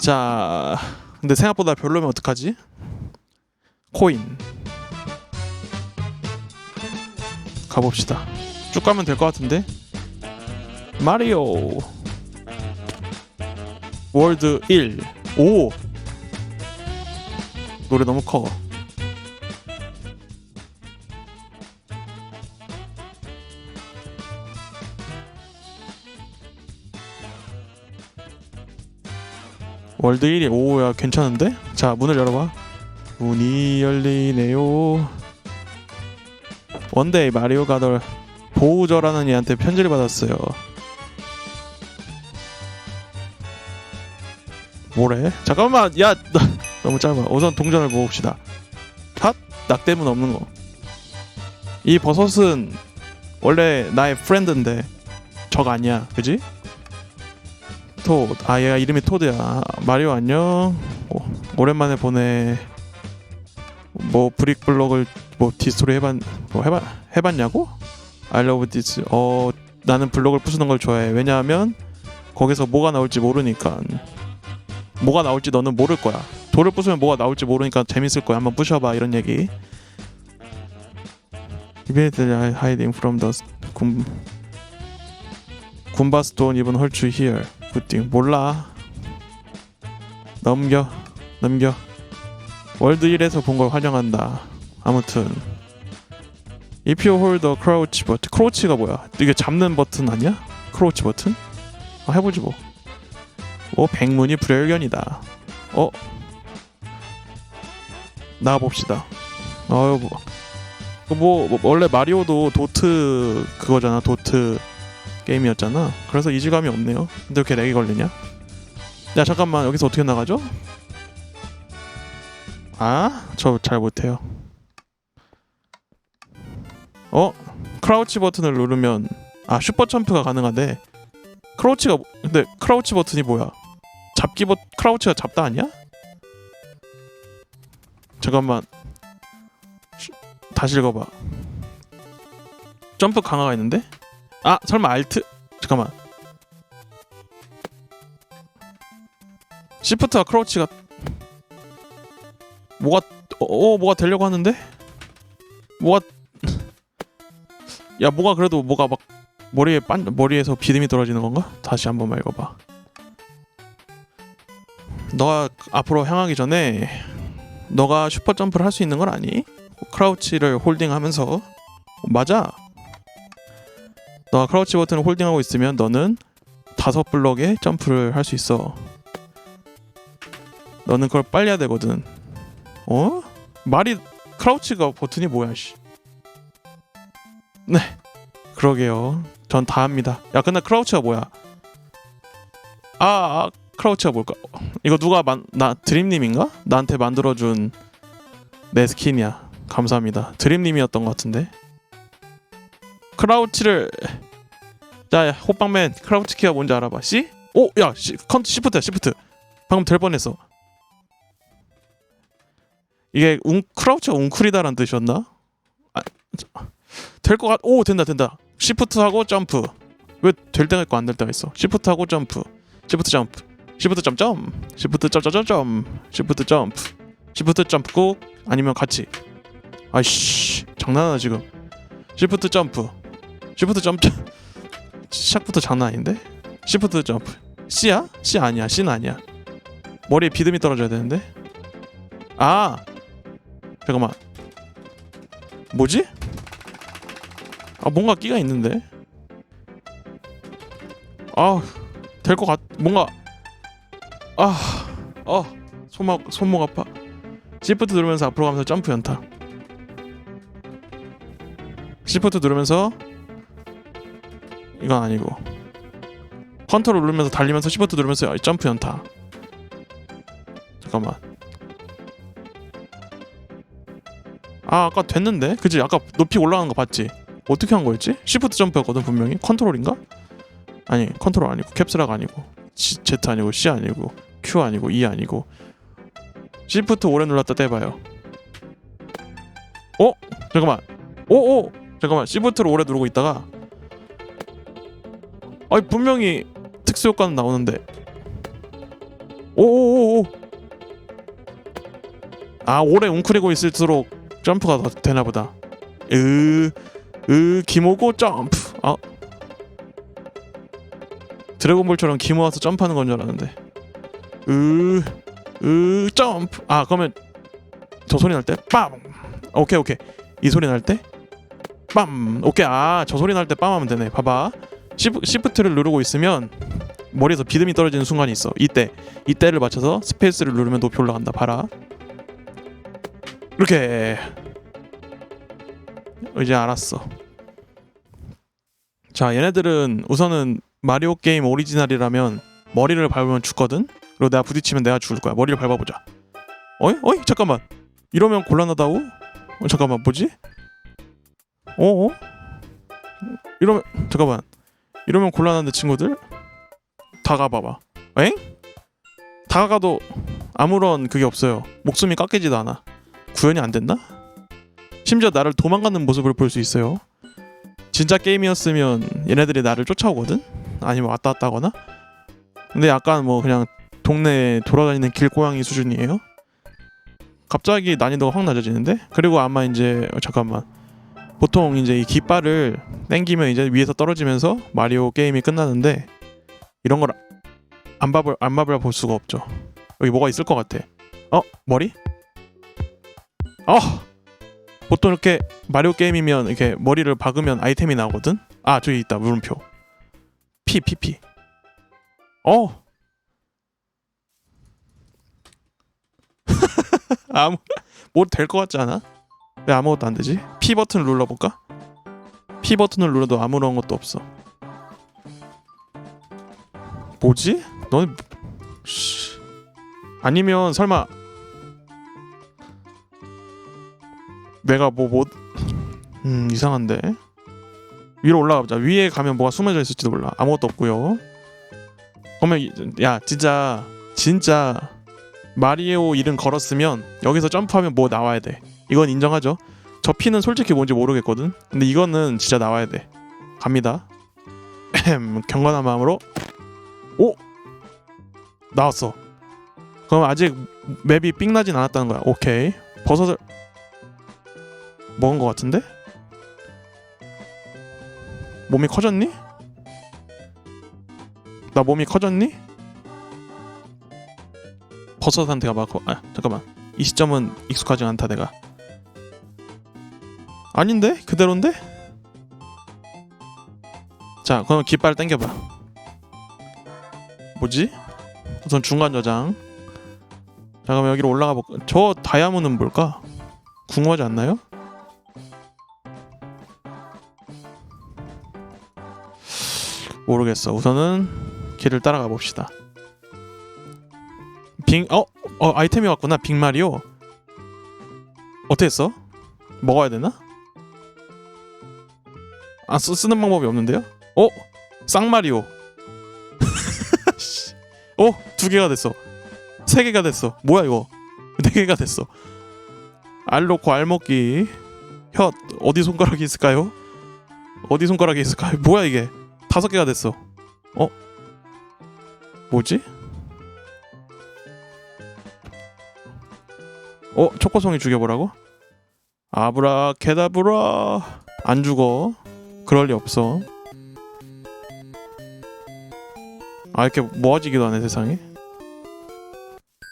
자, 근데 생각보다 별로면 어떡하지? 코인 가봅시다. 쭉 가면 될 것 같은데. 마리오 월드 1 5 노래 너무 커. 월드 1이 오야 괜찮은데? 자 문을 열어봐. 문이 열리네요. 원데이 마리오가 널 보우저라는 얘한테 편지를 받았어요. 뭐래? 잠깐만 야 나- 너무 짧아. 우선 동전을 모읍시다. 핫 낙대문 없는 거 이 버섯은 원래 나의 프렌드인데 적 아니야. 그지? 토. 아 얘가 이름이 토드야. 마리오 안녕. 오, 오랜만에 보내. 뭐 브릭 블록을 뭐 디스토리 해봤 뭐 해봤 해봤냐고? I love this. 어 나는 블록을 부수는 걸 좋아해. 왜냐하면 거기서 뭐가 나올지 모르니까. 뭐가 나올지 너는 모를 거야. 돌을 부수면 뭐가 나올지 모르니까 재밌을 거야. 한번 부셔봐 이런 얘기. Immediately hiding from the 군 군바스 don't even hurt you here. 굿띵 몰라. 넘겨. 넘겨. 월드 1에서 본 걸 환영한다. 아무튼. If you hold the crouch button. 크로치가 뭐야? 이게 잡는 버튼 아니야? 크로치 버튼? 아, 해보지 뭐. 오, 백문이 불여일견이다. 어? 나가봅시다. 어휴 뭐, 그 뭐, 뭐 원래 마리오도 도트 그거잖아 도트 게임이었잖아. 그래서 이질감이 없네요. 근데 이렇게 렉이 걸리냐? 야 잠깐만 여기서 어떻게 나가죠? 아, 저 잘 못해요. 어? 크라우치 버튼을 누르면 아 슈퍼 점프가 가능하대. 크라우치가 뭐- 근데 크라우치 버튼이 뭐야? 잡기 버 크라우치가 잡다 아니야? 잠깐만 슈- 다시 읽어봐. 점프 강화가 있는데? 아 설마 알트 잠깐만. 시프트와 크로치가 뭐가 어, 어 뭐가 되려고 하는데? 뭐가 야 뭐가 그래도 뭐가 막 머리에 빤 머리에서 비듬이 떨어지는 건가? 다시 한번 읽어봐. 너가 앞으로 향하기 전에 너가 슈퍼 점프를 할 수 있는 건 아니? 크라우치를 홀딩하면서. 맞아 너가 크라우치 버튼을 홀딩하고 있으면 너는 다섯 블럭에 점프를 할 수 있어. 너는 그걸 빨리 해야 되거든. 어? 말이 크라우치가 버튼이 뭐야, 씨. 네. 그러게요. 전 다 합니다. 야, 근데 크라우치가 뭐야? 아, 아 크라우치가 뭘까? 이거 누가 만, 나 드림님인가? 나한테 만들어준 내 스킨이야. 감사합니다. 드림님이었던 것 같은데. 크라우치를 자 야, 호빵맨 크라우치 키가 뭔지 알아봐. C? 오! 야! 시, 컨트 시프트야 시프트. 방금 될 뻔했어. 이게 웅, 크라우치가 웅크리다라는 뜻이었나? 아, 될것 같... 오! 된다 된다. 시프트하고 점프. 왜 될 때가 있고 안 될 때가 있어? 시프트하고 점프. 시프트 점프. 시프트 점점. 시프트 점점점점. 시프트 점프. 시프트 점프 꾹 아니면 같이. 아이씨 장난하나 지금. 시프트 점프 시프트 점프 시작부터 장난 아닌데? 시프트 점프 C야? C 아니야. C는 아니야. 머리에 비듬이 떨어져야 되는데? 아! 잠깐만. 뭐지? 아 뭔가 끼가 있는데? 아될 것 같 뭔가. 아어. 손목 손목 아파. 시프트 누르면서 앞으로 가면서 점프 연타. 시프트 누르면서 이건 아니고. 컨트롤 누르면서 달리면서 시프트 누르면서 점프 연타. 잠깐만. 아 아까 됐는데? 그지? 아까 높이 올라가는 거 봤지? 어떻게 한 거였지? 시프트 점프였거든 분명히. 컨트롤인가? 아니 컨트롤 아니고 캡슐라가 아니고 G, Z 아니고 C 아니고 Q 아니고 E 아니고. 시프트 오래 눌렀다 떼봐요. 어? 잠깐만. 오오! 잠깐만. 시프트를 오래 누르고 있다가 아니 분명히 특수 효과는 나오는데. 오오오오. 아 오래 웅크리고 있을수록 점프가 더 되나 보다. 으 으 기모고 점프. 아 드래곤볼처럼 기모 와서 점프하는 건 줄 알았는데. 으 으 점프. 아 그러면 저 소리 날 때 빰. 오케이 오케이. 이 소리 날 때 빰. 오케이 아 저 소리 날 때 빰 하면 되네. 봐봐 시프트를 누르고 있으면 머리에서 비듬이 떨어지는 순간이 있어. 이때 이때를 맞춰서 스페이스를 누르면 높이 올라간다. 봐라. 이렇게. 이제 알았어. 자 얘네들은 우선은 마리오 게임 오리지널이라면 머리를 밟으면 죽거든? 그리고 내가 부딪히면 내가 죽을 거야. 머리를 밟아보자. 어이? 어이? 잠깐만. 이러면 곤란하다고? 어, 잠깐만. 뭐지? 어어? 이러면 잠깐만 이러면 곤란한데 친구들? 다가봐봐. 엥? 다가가도 아무런 그게 없어요. 목숨이 깎이지도 않아. 구현이 안 됐나? 심지어 나를 도망가는 모습을 볼 수 있어요. 진짜 게임이었으면 얘네들이 나를 쫓아오거든? 아니면 왔다 갔다 하거나? 근데 약간 뭐 그냥 동네에 돌아다니는 길고양이 수준이에요? 갑자기 난이도가 확 낮아지는데? 그리고 아마 이제 어, 잠깐만 보통 이제 이 깃발을 땡기면 이제 위에서 떨어지면서 마리오 게임이 끝나는데 이런 걸 안 밥을 안 밥을 볼 수가 없죠. 여기 뭐가 있을 것 같아. 어 머리? 어 보통 이렇게 마리오 게임이면 이렇게 머리를 박으면 아이템이 나오거든. 아 저기 있다 물음표. P P P. 어 아무 뭐 될 것 같지 않아? 왜 아무것도 안 되지? P 버튼을 눌러볼까? P 버튼을 눌러도 아무런 것도 없어. 뭐지? 너는 씨. 아니면 설마 내가 뭐뭐 음, 이상한데 위로 올라가보자. 위에 가면 뭐가 숨어져 있을지도 몰라. 아무것도 없고요. 그러면 이- 야 진짜 진짜 마리오 이름 걸었으면 여기서 점프하면 뭐 나와야 돼. 이건 인정하죠. 저 피는 솔직히 뭔지 모르겠거든. 근데 이거는 진짜 나와야 돼. 갑니다. 경건한 마음으로 오 나왔어. 그럼 아직 맵이 삥 나진 않았다는 거야. 오케이. 버섯을 먹은 것 같은데? 몸이 커졌니? 나 몸이 커졌니? 버섯한테 가봐고 아 잠깐만 이 시점은 익숙하지 않다 내가 아닌데 그대로인데? 자 그럼 깃발 당겨봐 뭐지? 우선 중간 저장 자 그럼 여기로 올라가 볼까? 저 다이아몬드는 뭘까? 궁금하지 않나요? 모르겠어 우선은 길을 따라가 봅시다 빙.. 어? 어 아이템이 왔구나 빅마리오 어떻게 써? 먹어야 되나? 아 쓰, 쓰는 방법이 없는데요? 어? 쌍마리오 씨. 어? 두 개가 됐어 세 개가 됐어 뭐야 이거 네 개가 됐어 알 놓고 알 먹기 혀 어디 손가락이 있을까요? 어디 손가락이 있을까요? 뭐야 이게 다섯 개가 됐어 어? 뭐지? 어? 초코송이 죽여보라고? 아브라케다브라 안 죽어 그럴 리 없어. 아 이렇게 모아지기도 하네 세상에.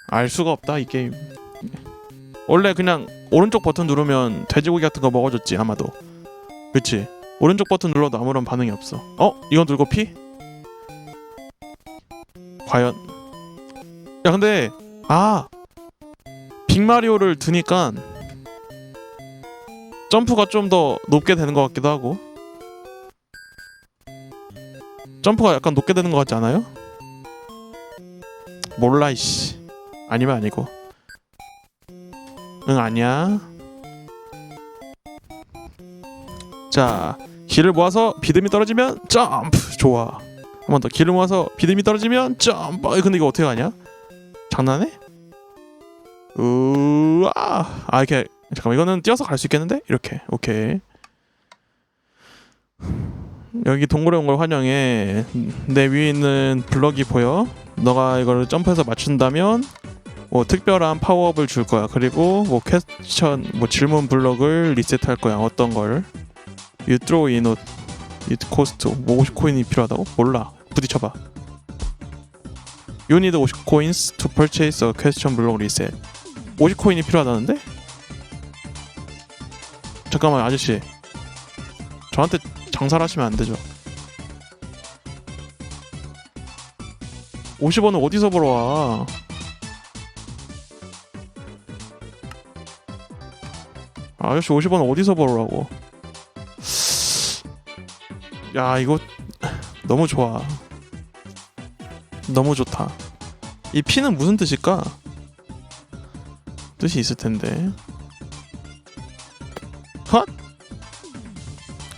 알 수가 없다 이 게임. 원래 그냥 오른쪽 버튼 누르면 돼지고기 같은 거 먹어줬지 아마도. 그치? 오른쪽 버튼 눌러도 아무런 반응이 없어. 어? 이건 들고 피? 과연. 야 근데 아! 빅마리오를 드니까 점프가 좀 더 높게 되는 것 같기도 하고 점프가 약간 높게 되는 것 같지 않아요? 몰라 이씨. 아니면 아니고. 응 아니야. 자 길을 모아서 비듬이 떨어지면 점프! 좋아. 한 번 더. 길을 모아서 비듬이 떨어지면 점프! 어, 근데 이거 어떻게 가냐? 장난해? 우와! 아 이렇게. 잠깐만 이거는 뛰어서 갈 수 있겠는데? 이렇게. 오케이 여기 온걸 환영해 내 위에 있는 블럭이 보여 너가 이거를 점프해서 맞춘다면 뭐 특별한 파워업을 줄 거야. 그리고 뭐 퀘스천 뭐 질문 블럭을 리셋할 거야. 어떤 걸? You throw in it. It cost 뭐 50코인이 필요하다고? 몰라. 부딪혀봐. You need 50 coins to purchase a question block reset. 50코인이 필요하다는데? 잠깐만 아저씨. 저한테 장사를 하시면 안 되죠. 50원을 어디서 벌어와? 아저씨 50원 어디서 벌으라고? 야 이거 너무 좋아. 너무 좋다. 이 피는 무슨 뜻일까? 뜻이 있을 텐데.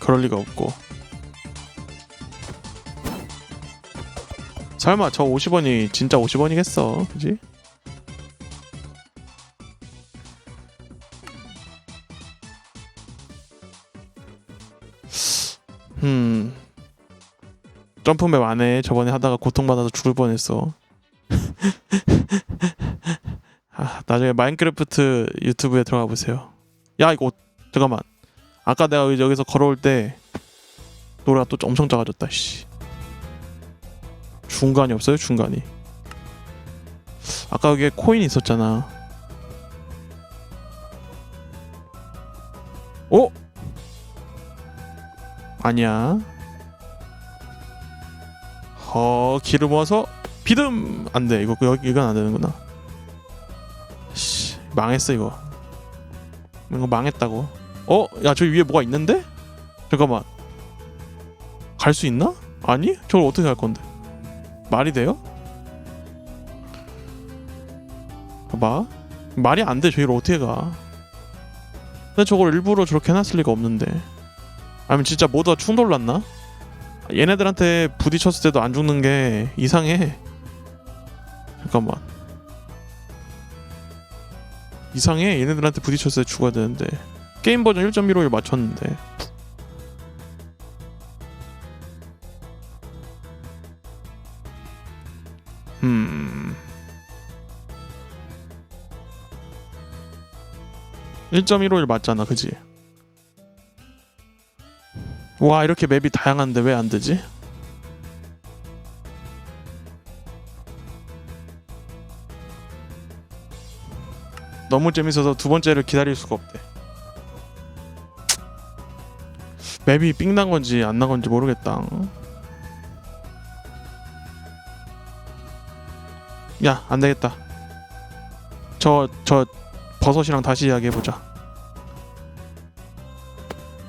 그럴 리가 없고. 설마 저 50원이 진짜 50원이겠어, 그지? 음. 점프맵 안에 저번에 하다가 고통받아서 죽을 뻔했어. 아, 나중에 마인크래프트 유튜브에 들어가 보세요. 야 이거 잠깐만. 아까 내가 여기서 걸어올 때 노래가 또 엄청 작아졌다. 씨. 중간이 없어요? 중간이. 아까 여기에 코인 있었잖아. 어? 아니야. 어 기름 모아서 비듬 안돼 이거 여기 이건 안 되는구나. 씨 망했어 이거. 이거 망했다고. 어? 야 저기 위에 뭐가 있는데? 잠깐만. 갈 수 있나? 아니? 저걸 어떻게 갈 건데? 말이 돼요? 봐봐. 말이 안 돼. 저기를 어떻게 가? 근데 저걸 일부러 저렇게 해놨을 리가 없는데. 아니면 진짜 모두가 충돌 났나? 얘네들한테 부딪혔을 때도 안 죽는 게 이상해. 잠깐만. 이상해. 얘네들한테 부딪혔을 때 죽어야 되는데. 게임 버전 1.15를 맞췄는데. 음. 1.15일 맞잖아, 그지? 와 이렇게 맵이 다양한데 왜 안 되지? 너무 재밌어서 두 번째를 기다릴 수가 없대. 맵이 삥 난 건지 안 난 건지 모르겠다. 야, 안 되겠다. 저, 저, 버섯이랑 다시 이야기해보자.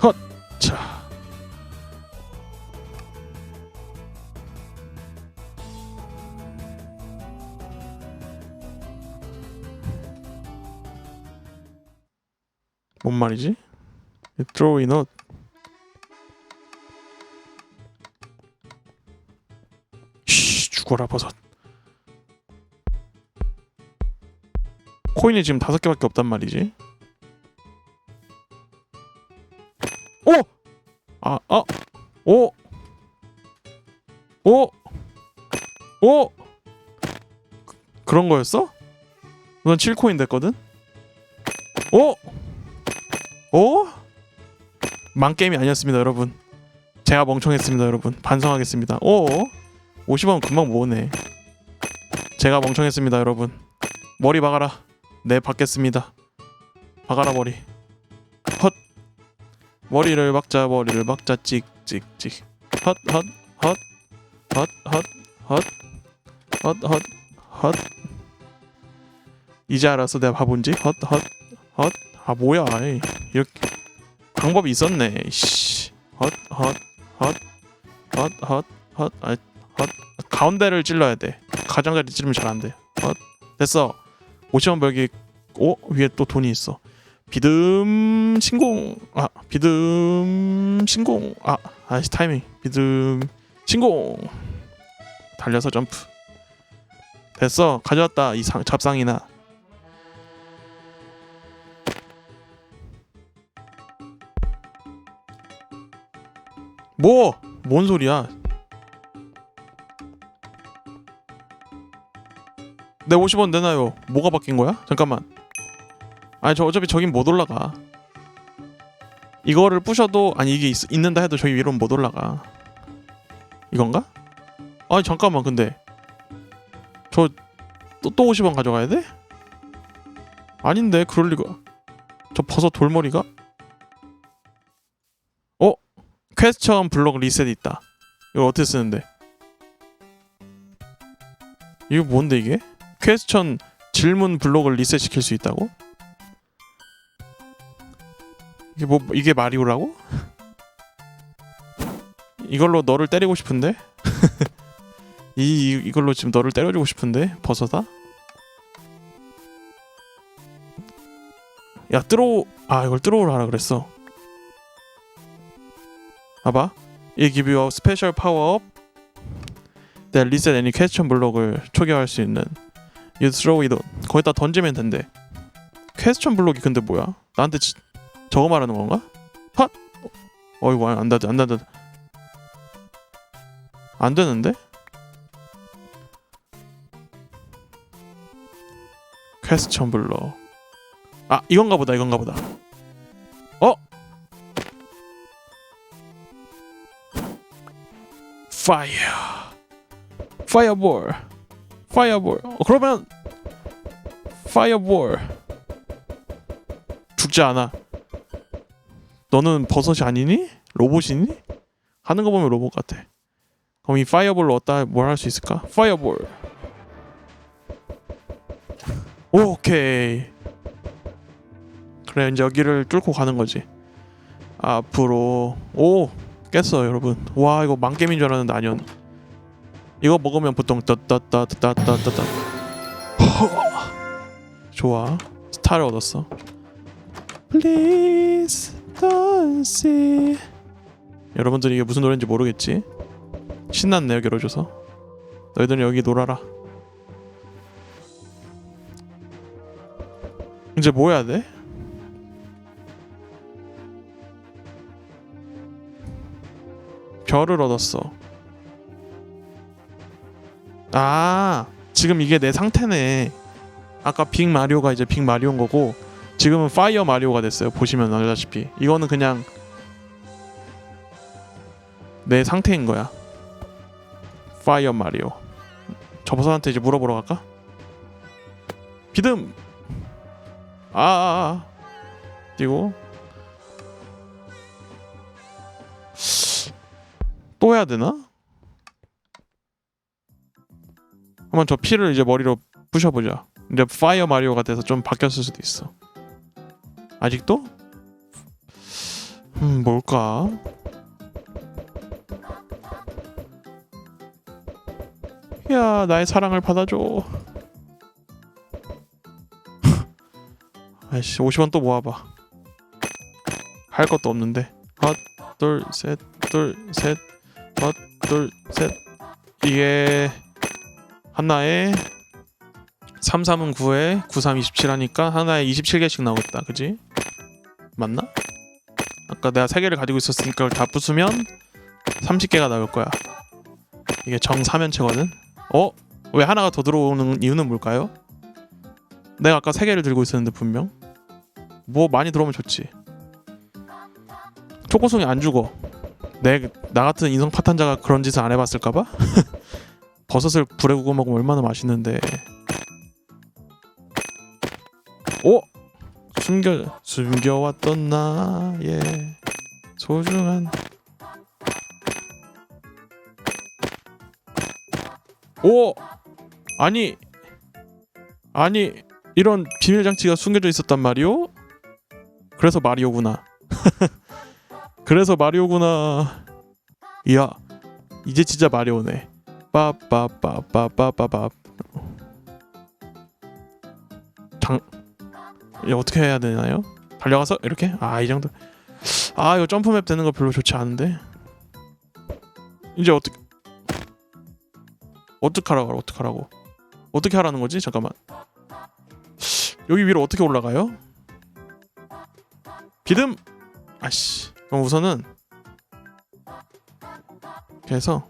헛! 자. 뭔 말이지? Throw in a 쉬 죽어라 버섯 코인이 지금 다섯 개밖에 없단 말이지 오! 아, 아, 오! 오! 오! 그- 그런 거였어? 넌 7코인 됐거든? 오! 오? 망게임이 아니었습니다 여러분 제가 멍청했습니다 여러분 반성하겠습니다 오 50원 금방 모으네. 제가 멍청했습니다 여러분. 머리 박아라. 네 박겠습니다. 박아라 머리. 헛. 머리를 박자 머리를 박자. 찍찍찍. 헛 헛 헛 헛 헛 헛 헛 헛 헛. 이제 알았어 내가 바본지? 헛 헛 헛. 아 뭐야 이. 이렇게. 방법이 있었네 씨. 헛헛헛헛헛헛. 아, 헛. 가운데를 찔러야 돼. 가장자리 찌르면 잘 안 돼. 헛. 됐어. 50원 벌기. 오 위에 또 돈이 있어. 비듬 신공. 아 비듬 신공. 아 아이씨 타이밍. 비듬 신공. 달려서 점프. 됐어. 가져왔다. 이 상, 잡상이나. 뭐? 뭔 소리야? 내 50원 내놔요. 뭐가 바뀐 거야? 잠깐만. 아니 저 어차피 저긴 못 올라가. 이거를 부셔도 아니 이게 있, 있는다 해도 저기 위로는 못 올라가. 이건가? 아니 잠깐만 근데 저 또 또 50원 가져가야 돼? 아닌데 그럴 리가. 저 버섯 돌머리가? 어? 퀘스천 블록 리셋 있다. 이거 어떻게 쓰는데? 이거 뭔데 이게? 퀘스천 질문 블록을 리셋 시킬 수 있다고? 이게 뭐 이게 마리오라고? 이걸로 너를 때리고 싶은데? 이 이- 이걸로 지금 너를 때려주고 싶은데 버섯아? 야 뚫어 아 이걸 뚫어오라 그랬어. 봐봐. 이 give you a special power up that reset any question 블록을 초기화할 수 있는 you throw it on 거기다 던지면 된대. 퀘스천 블록이 근데 뭐야? 나한테 지, 저거 말하는 건가? 핫! 어이구 안 닫아 안 닫아 안 되는데? 퀘스천 블록 아 이건가 보다 이건가 보다 어? 파이어 파이어볼 파이어볼 어, 그러면 파이어볼 죽지 않아. 너는 버섯이 아니니? 로봇이니? 하는 거 보면 로봇 같아. 그럼 이 파이어볼로 어디다 뭘 할 수 있을까? 파이어볼 오케이. 그래 이제 여기를 뚫고 가는 거지. 앞으로. 오 깼어 여러분. 와 이거 망게임인 줄 알았는데 아니었네 이거 먹으면 보통 따따따따따따따 좋아. 스타를 얻었어. Please don't see. 여러분들이 이게 무슨 노래인지 모르겠지? 신났네요 겨뤄줘서. 너희들은 여기 놀아라. 이제 뭐 해야 돼? 별을 얻었어 아 지금 이게 내 상태네. 아까 빅 마리오가 이제 빅 마리오인 거고 지금은 파이어 마리오가 됐어요. 보시면 알다시피. 이거는 그냥 내 상태인 거야. 파이어 마리오. 저 버섯한테 이제 물어보러 갈까? 비듬! 아 아아 아, 아. 뛰고. 또 해야 되나? 한번 저 피를 이제 머리로 부셔보자. 이제 파이어 마리오가 돼서 좀 바뀌었을 수도 있어. 아직도? 음 뭘까? 야 나의 사랑을 받아줘. 아이씨 50원 또 모아봐. 할 것도 없는데. 헛 둘 셋 둘 셋. 헛 둘 셋. 이게 하나에 3, 3은 9에 9, 3, 27 하니까 하나에 27개씩 나오겠다 그지? 맞나? 아까 내가 3개를 가지고 있었으니까 그걸 다 부수면 30개가 나올 거야 이게 정사면체거든 어? 왜 하나가 더 들어오는 이유는 뭘까요? 내가 아까 3개를 들고 있었는데 분명 뭐 많이 들어오면 좋지 초코송이 안 죽어 내 나 같은 인성 파탄자가 그런 짓을 안 해봤을까봐? 버섯을 불에 구워 먹으면 얼마나 맛있는데 오! 숨겨 숨겨왔던 나의 소중한 오! 아니 아니 이런 비밀 장치가 숨겨져 있었단 말이오? 그래서 마리오구나. 그래서 마리오구나. 이야 이제 진짜 마리오네. 빠빠빠빠빠빠빠. 장 이거 어떻게 해야 되나요? 달려가서 이렇게 아 이 정도. 아 이거 점프맵 되는 거 별로 좋지 않은데. 이제 어떻게 어떡하라고 어떡하라고 어떻게 하라는 거지? 잠깐만. 여기 위로 어떻게 올라가요? 비듬 아씨 그럼 우선은 이렇게 해서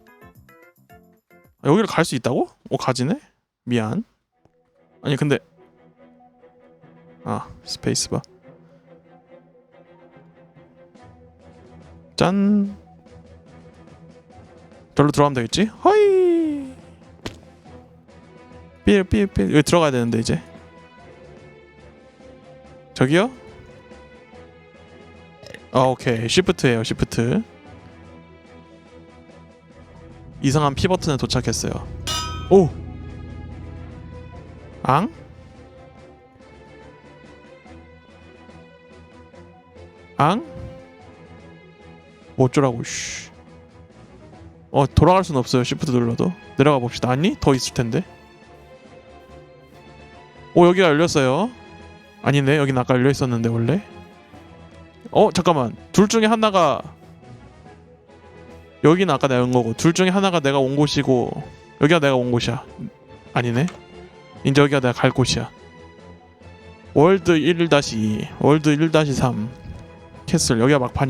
아, 여기를 갈 수 있다고? 어 가지네? 미안 아니 근데 아 스페이스바 짠 절로 들어가면 되겠지? 허이 삐삐삐 여기 들어가야 되는데 이제 저기요? 아 오케이 시프트예요 시프트 이상한 피 버튼에 도착했어요. 오! 앙? 앙? 뭐 어쩌라고 씨. 어 돌아갈 순 없어요 시프트 눌러도. 내려가 봅시다. 아니 더 있을 텐데. 오 여기가 열렸어요. 아니네 여긴 아까 열려 있었는데 원래. 어 잠깐만. 둘 중에 하나가 여기는 아까 내가 온 거고 둘 중에 하나가 내가 온 곳이고 여기가 내가 온 곳이야. 아니네? 이제 여기가 내가 갈 곳이야. 월드 1-2 월드 1-3 캐슬 여기가 막판이